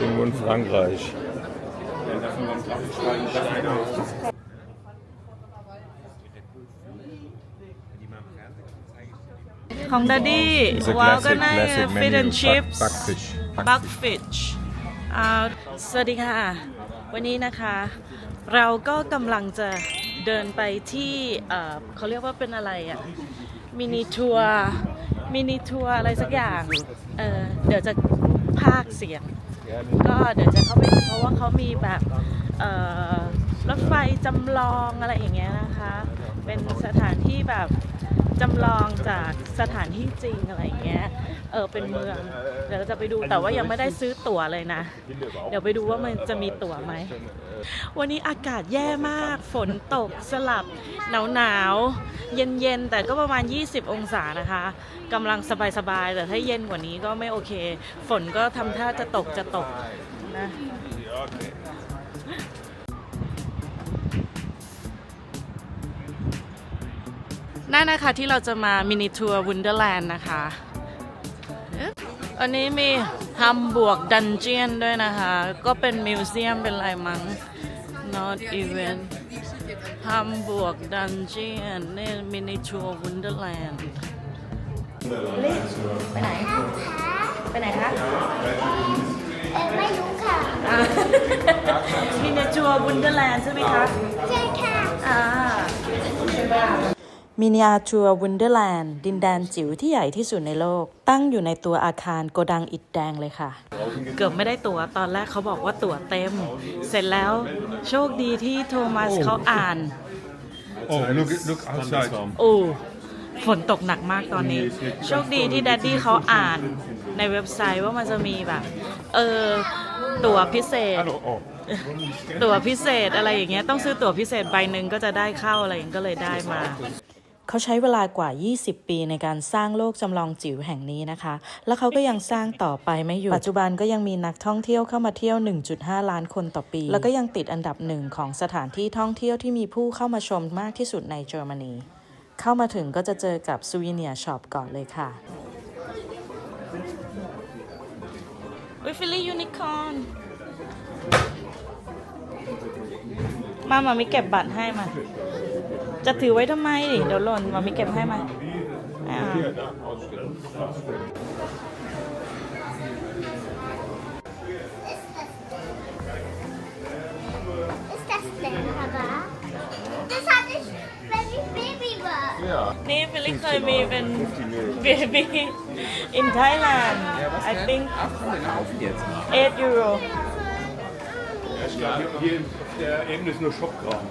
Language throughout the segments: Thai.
Irgendwo in Frankreich. Frankreich ของดัดดี้ It's a ว้าวก็ classic, น่า classic fish menu. and chips Back, backfish. บักฟิชอ่าสวัสดีค่ะ วันนี้นะคะ เราก็กำลังจะเดินไปที่เอ่อเขาเรียกว่าเป็นอะไรอะมินิทัวร์ มินิทัวร์อะไรสักอย่าง เออเดี๋ยวจะพากย์เสียง ก็เดี๋ยวจะเข้าไปดูเพราะว่าเขามีแบบรถไฟจำลองอะไรอย่างเงี้ยนะคะ เป็นสถานที่แบบ จำลองจากสถานที่จริงอะไรเงี้ย เออเป็นเมือง เดี๋ยวเราจะไปดูแต่ว่ายังไม่ได้ซื้อตั๋วเลยนะ เดี๋ยวไปดูว่ามันจะมีตั๋วไหม วันนี้อากาศแย่มาก ฝนตกสลับหนาวหนาวเย็นเย็นแต่ก็ประมาณ 20 องศานะคะกำลังสบายๆแต่ถ้าเย็นกว่านี้ก็ไม่โอเค ฝนก็ทำท่าจะตกจะตกนะ นั่นนะคะที่เราจะมามินิทัวร์วุนเดอร์แลนด์นะคะเอ๊ะอันนี้มีฮัมบวกดันเจียนด้วยนะคะ ก็เป็นมิวเซียมเป็นอะไรมั้ง not even ฮัมบวกดันเจียนนี่มินิทัวร์วุนเดอร์แลนด์ไปไหน ไปไหนคะเออไม่รู้ค่ะมินิทัวร์วุนเดอร์แลนด์ใช่ไหมคะ ใช่ค่ะ อ่า มินิอาชัวร์วินเดอร์แลนด์ดินแดนจิ๋วที่ใหญ่ที่สุดในโลก ตั้งอยู่ในตัวอาคารโกดังอิฐแดงเลยค่ะ เกือบไม่ได้ตั๋วตอนแรกเขาบอกว่าตั๋วเต็ม เสร็จแล้วโชคดีที่โทมัสเขาอ่าน Oh, look, look outside. โอ้ฝนตกหนักมากตอนนี้ โชคดีที่แดดดี้เขาอ่านในเว็บไซต์ว่ามันจะมีแบบ เออ ตั๋วพิเศษ Oh, ตั๋วพิเศษอะไรอย่างเงี้ยต้องซื้อตั๋วพิเศษใบหนึ่งก็จะได้เข้าอะไรอย่างเงี้ยก็เลยได้มา เขาใช้เวลากว่า 20 ปีในการสร้างโลกจำลองจิ๋วแห่งนี้นะคะ แล้วเขาก็ยังสร้างต่อไปไม่หยุด ปัจจุบันก็ยังมีนักท่องเที่ยวเข้ามาเที่ยว 1.5 ล้านคนต่อปี แล้วก็ยังติดอันดับหนึ่งของสถานที่ท่องเที่ยวที่มีผู้เข้ามาชมมากที่สุดในเยอรมนี เข้ามาถึงก็จะเจอกับซูวิเนียช็อปก่อนเลยค่ะวิฟิลี่ยูนิคอร์นมามามิเก็บบัตรให้มา จะถือไว้ทำไมดิเดี๋ยวหล่นมามิเก็บให้มาไม่เอา Ist das denn, Papa? Das hatte ich, wenn ich Baby war. ja. นี่ฟิลิปเคยมีเป็นเบบี้ in Thailand I think 8 euro Ich glaube, hier auf der Ebene ist nur Shopkram.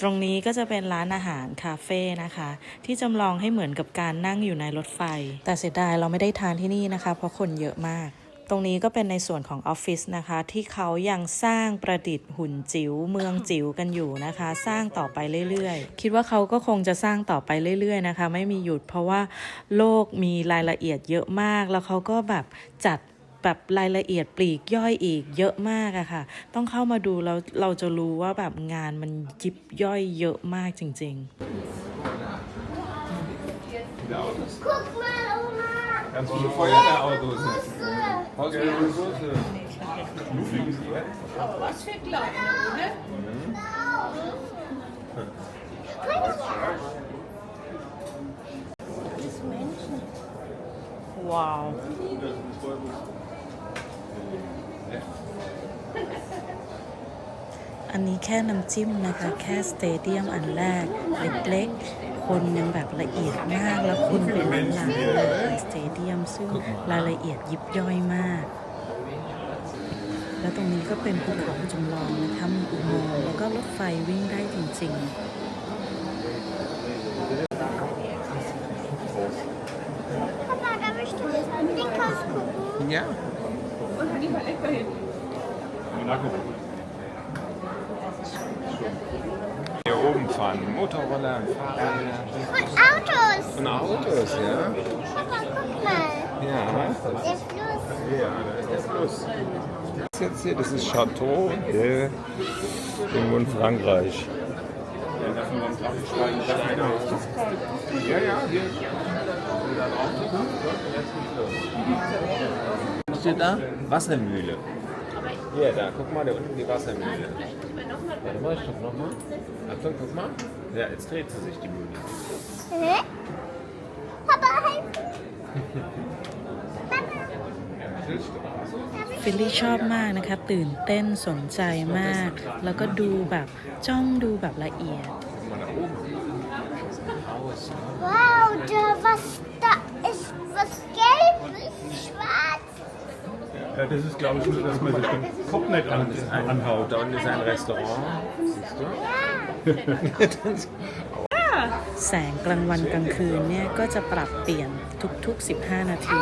ตรงนี้ก็จะเป็นร้านอาหารคาเฟ่นะคะ ที่จำลองให้เหมือนกับการนั่งอยู่ในรถไฟ แต่เสียดายเราไม่ได้ทานที่นี่นะคะ เพราะคนเยอะมาก ตรงนี้ก็เป็นในส่วนของออฟฟิศนะคะ ที่เขายังสร้างประดิษฐ์หุ่นจิ๋วเมืองจิ๋วกันอยู่นะคะ สร้างต่อไปเรื่อยๆ คิดว่าเขาก็คงจะสร้างต่อไปเรื่อยๆนะคะ ไม่มีหยุดเพราะว่าโลกมีรายละเอียดเยอะมาก แล้วเขาก็แบบจัด แบบรายละเอียดปลีกย่อยอีกเยอะมากอะค่ะ ต้องเข้ามาดูแล้วเราจะรู้ว่าแบบงานมันยิบย่อยเยอะมากจริง Guck mal, Oma. Ganz viele Feuerwehrautos. Busse. Hausgeräte. ๆว้าว อันนี้แค่น้ำจิ้มนะคะ แค่สเตเดียมอันแรก เล็กๆ คนยังแบบละเอียดมาก แล้วคุณเป็นล้านล้านเลยสเตเดียมซึ่งรายละเอียดยิบย่อยมาก แล้วตรงนี้ก็เป็นภูเขาจำลองนะคะมีอุโมงค์แล้วก็รถไฟวิ่งได้จริงๆ Papa, darf? Ja. Hier oben fahren Motorroller, Fahrräder Und Autos. und Autos, ja? Papa, guck mal. Ja. Der Fluss. Ja, da ist der Fluss. Das jetzt hier, das ist Chateau de irgendwo in Frankreich. Ja, ja, hier. steht da? Wassermühle. Hier, da, guck mal, da unten die Wassermühle. Warte mal, stopp nochmal. Achtung, guck mal. Ja, jetzt dreht sie sich, die Mühle. Hä? Papa, help. ฟิลลี่ชอบมากนะคะ ตื่นเต้นสนใจมาก แล้วก็ดูแบบจ้องดูแบบละเอียด Ja, das ist, glaube ich, nur, dass man sich den Kopf nicht an, anhaut. Da unten ist ein Restaurant. Siehst du? แสงกลางวันกลางคืนเนี่ยก็จะปรับเปลี่ยนทุก ๆ 15 นาที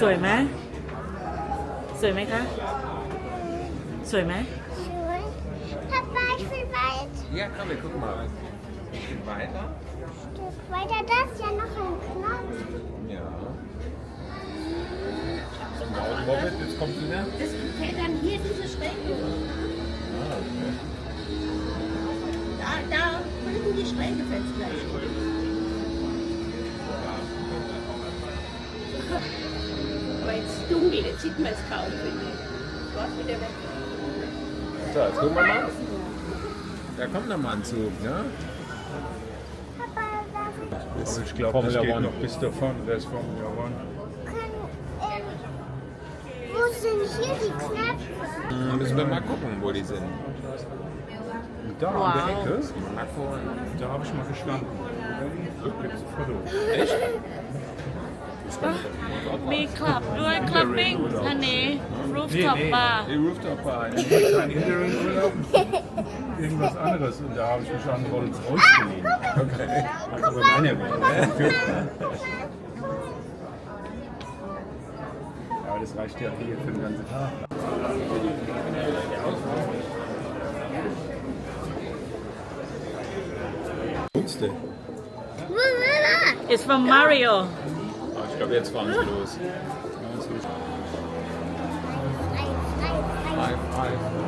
สวยไหมสวยไหมคะ สวยไหม Schön. Papa, ich will weit. Ja, komm, wir gucken mal. Bisschen weiter. Stück weiter. Da ist ja noch ein Knopf. Ja. Zum Automobile, jetzt kommt wieder. Das fällt dann hier diese Schräge. Da, da hinten die Schräge fällt gleich. Aber jetzt ist dunkel, jetzt sieht man es kaum, finde ich. Dort wieder weg. So, jetzt gucken wir mal. Da kommt noch mal ein Zug, ne? Papa, das Aber ich glaube, das geht noch bis davon. Das ist Formula wo sind hier die Knöpfe? Hm, Müssen wir mal gucken, wo die sind. Und da an Wow. der Ecke, Monaco. da habe ich mal gestanden. Da gibt es ein Foto. มีคลับด้วยคลับบิ้งอันนี้รูฟท็อป Nee, nee. บาร์ Die Rooftop Bar. Kein Interim-Urlaub, irgendwas anderes. Und da habe ich mich an Rolls Royce geliehen. Okay. Aber meine Aber Das reicht ja hier für den ganzen Tag. It's from Mario Ich glaube, jetzt fahren sie los. Five, five.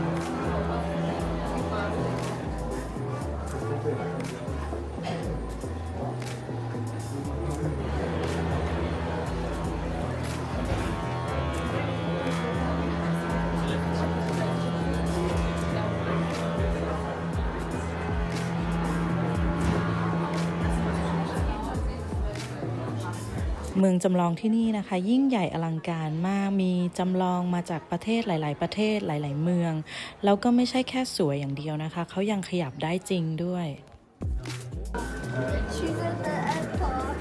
เมืองจำลองที่นี่นะคะ ยิ่งใหญ่อลังการมากมีจำลองมาจากประเทศหลาย ๆ ประเทศหลาย ๆ เมือง แล้วก็ไม่ใช่แค่สวยอย่างเดียวนะคะ เขายังขยับได้จริงด้วย Choose the airport.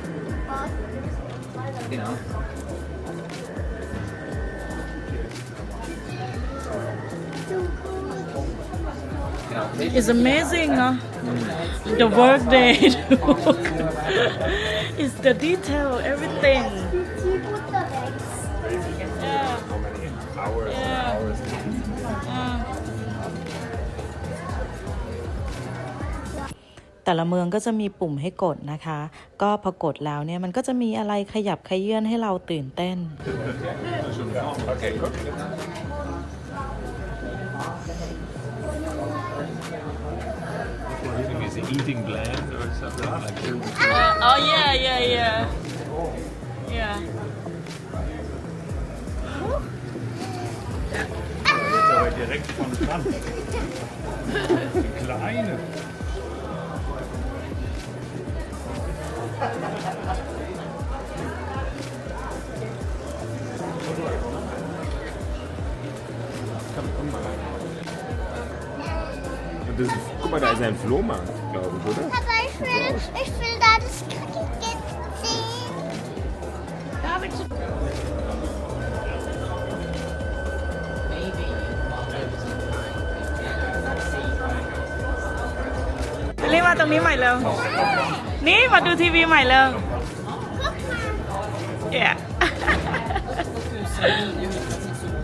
Genau. So gut. It's amazing เนาะ The work they do It's the detail everything Die unterwegs. yeah How many hours and Yeah. hours? yeah แต่ละเมืองก็จะมีปุ่มให้กดนะคะ ก็พอกดแล้วเนี่ยมันก็จะมีอะไรขยับขยื่นให้เราตื่นเต้น Okay, guck. Eating bland or something like that? Uh, oh yeah, yeah, yeah. Yeah. Aber direkt vom Strand. Die kleine. Mal, da ist ein Flohmarkt, glaube ich, oder? Papa, ich will, ich will da das Cricket sehen. Da willst du. Baby. รีบมาตรงนี้ใหม่เร็วนี่มาดูทีวีใหม่เร็ว Yeah.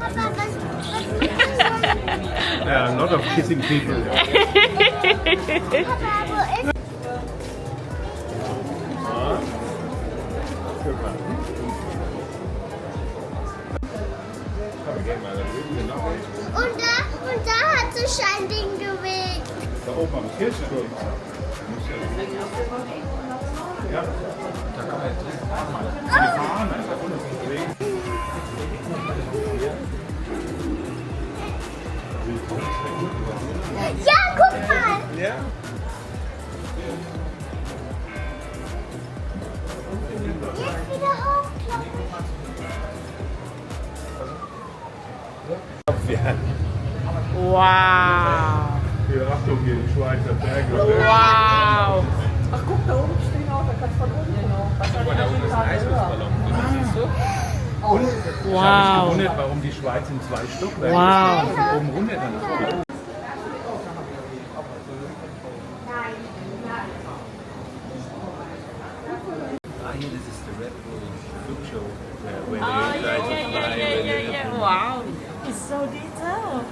Papa, was, was Yeah, a lot of kissing people. Wo ist. Und da, und da hat sich ein Ding bewegt. Da oben am Kirchturm. Ja. Da kann man jetzt drin. Die fahren einfach unten. Ja, guck mal! Ja? Jetzt wieder hochklappen. Wow! Hier, Achtung, hier die Schweizer Berge. Wow! Ach, guck, da oben stehen auch, da kannst du von oben hin. Was hat die Ballon? Siehst du? Und ich Wow. habe mich gewundert, warum die Schweiz in zwei Stockwerke Wow. ist. Von oben runter dann. Ah, hier, das ist der Red Bull Flugshow, where, where Oh, they yeah, try to yeah, fly yeah, yeah, with yeah, the- yeah. Wow. It's so detailed.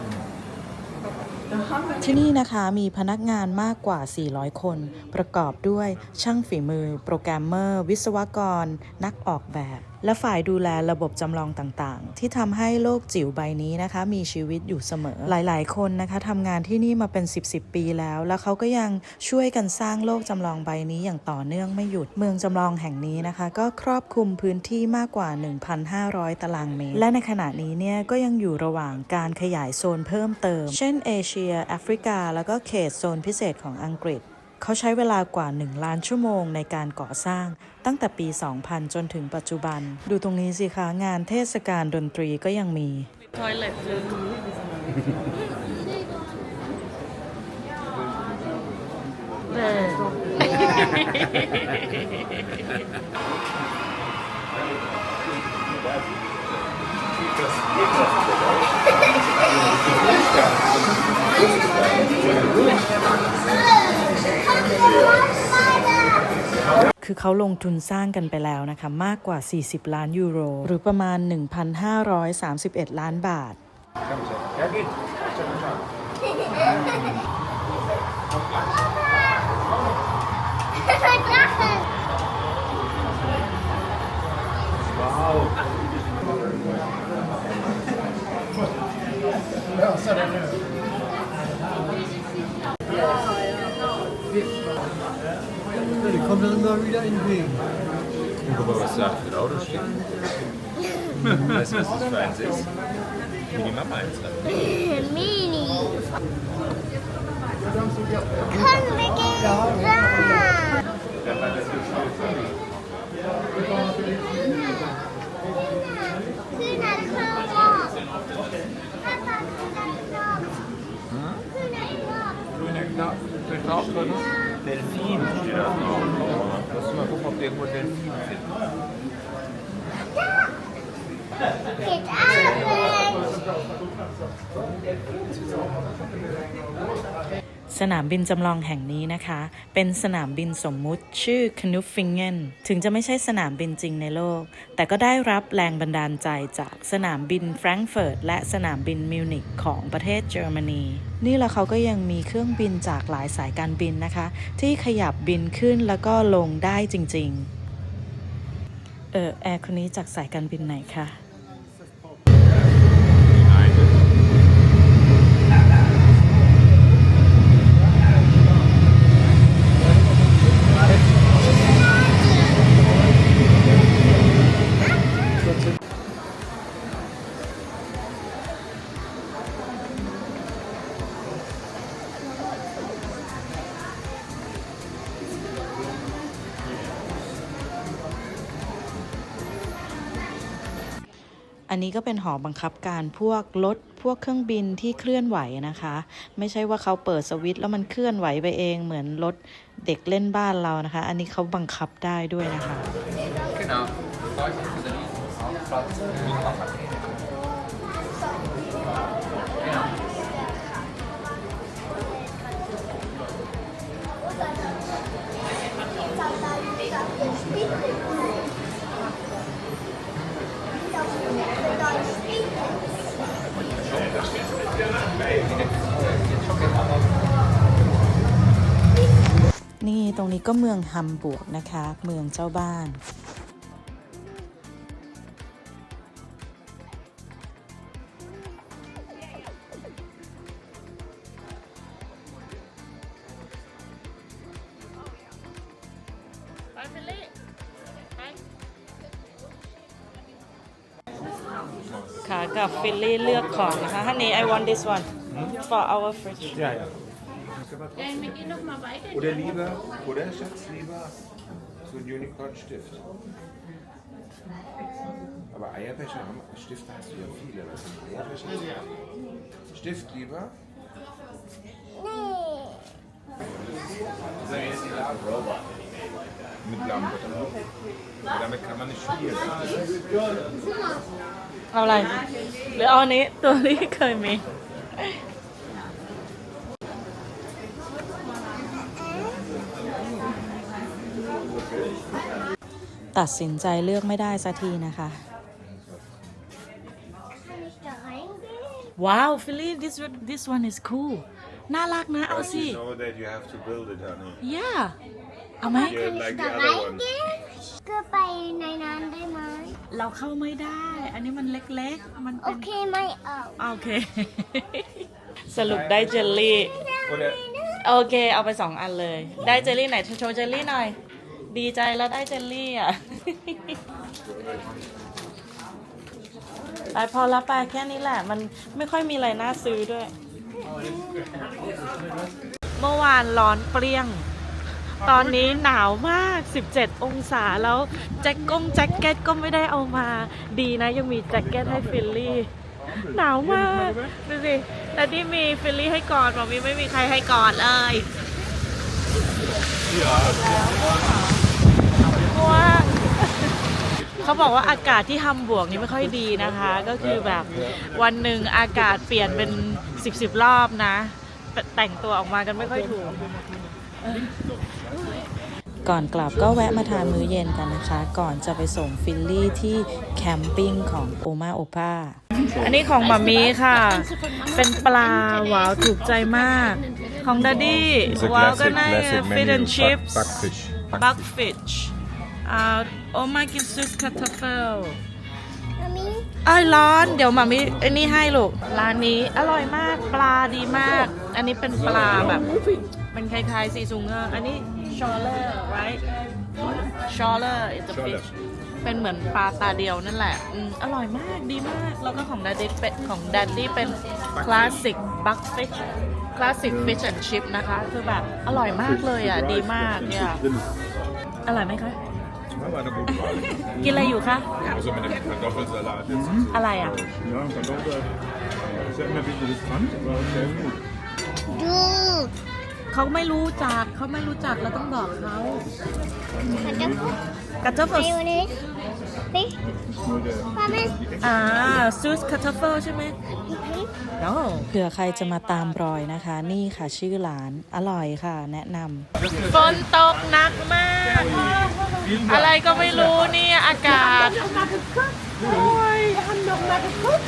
ที่นี่นะคะมีพนักงานมากกว่า 400 คน ประกอบด้วยช่างฝีมือ โปรแกรมเมอร์ วิศวกร นักออกแบบ และฝ่ายดูแลระบบจำลองต่างๆ ที่ทำให้โลกจิ๋วใบนี้นะคะ มีชีวิตอยู่เสมอ หลายๆ คนนะคะทำงานที่นี่มาเป็น 10 10 ปีแล้ว แล้วเขาก็ยังช่วยกันสร้างโลกจำลองใบนี้อย่างต่อเนื่องไม่หยุดเมืองจำลองแห่งนี้นะคะ ก็ครอบคลุมพื้นที่มากกว่า 1,500 ตารางเมตร และในขณะนี้เนี่ยก็ยังอยู่ระหว่างการขยายโซนเพิ่มเติม เช่นเอเชียแอฟริกา แล้วก็เขตโซนพิเศษของอังกฤษ เขาใช้เวลากว่า 1 ล้านชั่วโมงในการก่อสร้าง ตั้งแต่ปี 2000 จนถึงปัจจุบัน ดูตรงนี้สิคะงานเทศกาลดนตรีก็ยังมี Toilet เออ คือเขาลงทุนสร้างกันไปแล้วนะคะ มากกว่า 40 ล้านยูโร หรือประมาณ 1,531 ล้านบาท Drachen. Die kommt dann immer wieder in den Weg. Guck mal, was da für ein Auto steht. weißt du, was das für eins ist? Wie die Mama eins hat. Mini. สนามบินจำลองแห่งนี้นะคะ เป็นสนามบินสมมุติชื่อ k n u f f i n g e n ถึงจะไม่ใช่สนามบินจริงในโลก แต่ก็ได้รับแรงบันดาลใจจากสนามบินแฟรงก์เฟิร์ตและสนามบินมิวนิกของประเทศเยอรมนี นี่แล้วเขาก็ยังมีเครื่องบินจากหลายสายการบินนะคะ ที่ขยับบินขึ้นแล้วก็ลงได้จริง ๆ เออแอร์คนนี้จากสายการบินไหนคะ นนี้ก็เป็นหอบังคับการพวกรถพวกเครื่องบินที่เคลื่อนไหวนะคะ ไม่ใช่ว่าเขาเปิดสวิตช์แล้วมันเคลื่อนไหวไปเองเหมือนรถเด็กเล่นบ้านเรานะคะ อันนี้เขาบังคับได้ด้วยนะคะ นี่ตรงนี้ก็เมืองฮัมบวร์กนะคะ เมืองเจ้าบ้านค่ะกับฟิลลี่เลือกของนะคะฮันนี่ I want this one for our fridge aber äh, trotzdem. Ja, wir gehen noch mal weiter. Oder lieber, oder Schatz, lieber so ein Unicorn-Stift. Aber Eierbecher haben, Stifte hast du ja viele. Was sind Eierbecher? Ja. Stift lieber? Nee. Mit Lampe. Damit kann man nicht spielen. Oh nein. Oh nee, doch nicht, kein ich ตัวนี้เคยมีตัดสินใจเลือกไม่ได้สักทีนะคะ Kann ich da reingehen? ว้าวฟิลลี่ this one this one is cool น่ารักนะเอาสิ know that you have to build it, honey. yeah เอาไหม Kann ich da reingehen? Ich gehe bei nein, nein, nein. เราเข้าไม่ได้ อันนี้มันเล็กๆ มันเป็น Okay, mein Auge. โอเค สรุปได้เจลลี่ Oder โอเค เอาไปสองอันเลย ได้เจลลี่ไหนโชว์เจลลี่หน่อย ดีใจแล้วได้เจลลี่อะ ไปพอละไปแค่นี้แหละ มันไม่ค่อยมีอะไรน่าซื้อด้วย เมื่อวานร้อนเปรี้ยง ตอนนี้หนาวมาก 17 องศาแล้ว แจ็คกงแจ็คเก็ตก็ไม่ได้เอามา ดีนะยังมีแจ็คเก็ตให้ฟิลลี่ หนาวมาก ดูสิ แต่ที่มีฟิลลี่ให้กอดบอกมีไม่มีใครให้กอดเลยง่ วง เขาบอกว่าอากาศที่ฮัมบวร์กนี่ไม่ค่อยดีนะคะ ก็คือแบบวันหนึ่งอากาศเปลี่ยนเป็นสิบสิบรอบนะแต่แต่งตัวออกมากันไม่ค่อยถูก ก่อนกลับก็แวะมาทานมื้อเย็นกันนะคะ ก่อนจะไปส่งฟิลลี่ที่แคมปิ้งของโอมาโอป้าอันนี้ของหมามีค่ะ เป็นปลาว้าวถูกใจมาก ของดัดดี้ว้าวก็น่าฟิชแอนชิพ Backfish. บักฟิชอ่า โอมากินซุสคาทาเฟล Mami, เอ้ยร้อน เดี๋ยวหมามีอันนี้ให้ลูก ร้านนี้อร่อยมาก ปลาดีมาก อันนี้เป็นปลาแบบเป็นคล้ายๆซีซุงเกอร์อันนี้ชอเลอร์ right ชอเลอร์ it's a fish เป็นเหมือนปลาตาเดียวนั่นแหละอืมอร่อยมาก ดีมาก แล้วก็ของดัดดี้เป็นของดัดดี้เป็นคลาสสิกบักฟิชคลาสสิกฟิชแอนชิพนะคะ คือแบบอร่อยมากเลยอะ ดีมากเนี่ย อร่อยไหมคะ Aber eine gute Wahl. กินอะไรอยู่คะ Also mit dem Kartoffelsalat jetzt. อะไรอะ Ja, Kartoffel ist ja immer ein bisschen riskant, aber sehr gut. du. เขาไม่รู้จักเขาไม่รู้จักเราต้องบอกเขา Kartoffel, กระเทฟ Mayonnaise, Fisch, Nur der Pommes. อ่าซูสคาทเฟลใช่ไหม Mhm. no เผื่อใครจะมาตามรอยนะคะ นี่ค่ะชื่อร้านอร่อยค่ะ แนะนำฝนตกหนักมาก อะไรก็ไม่รู้นี่อากาศโอ้ยทำดอกมาทุก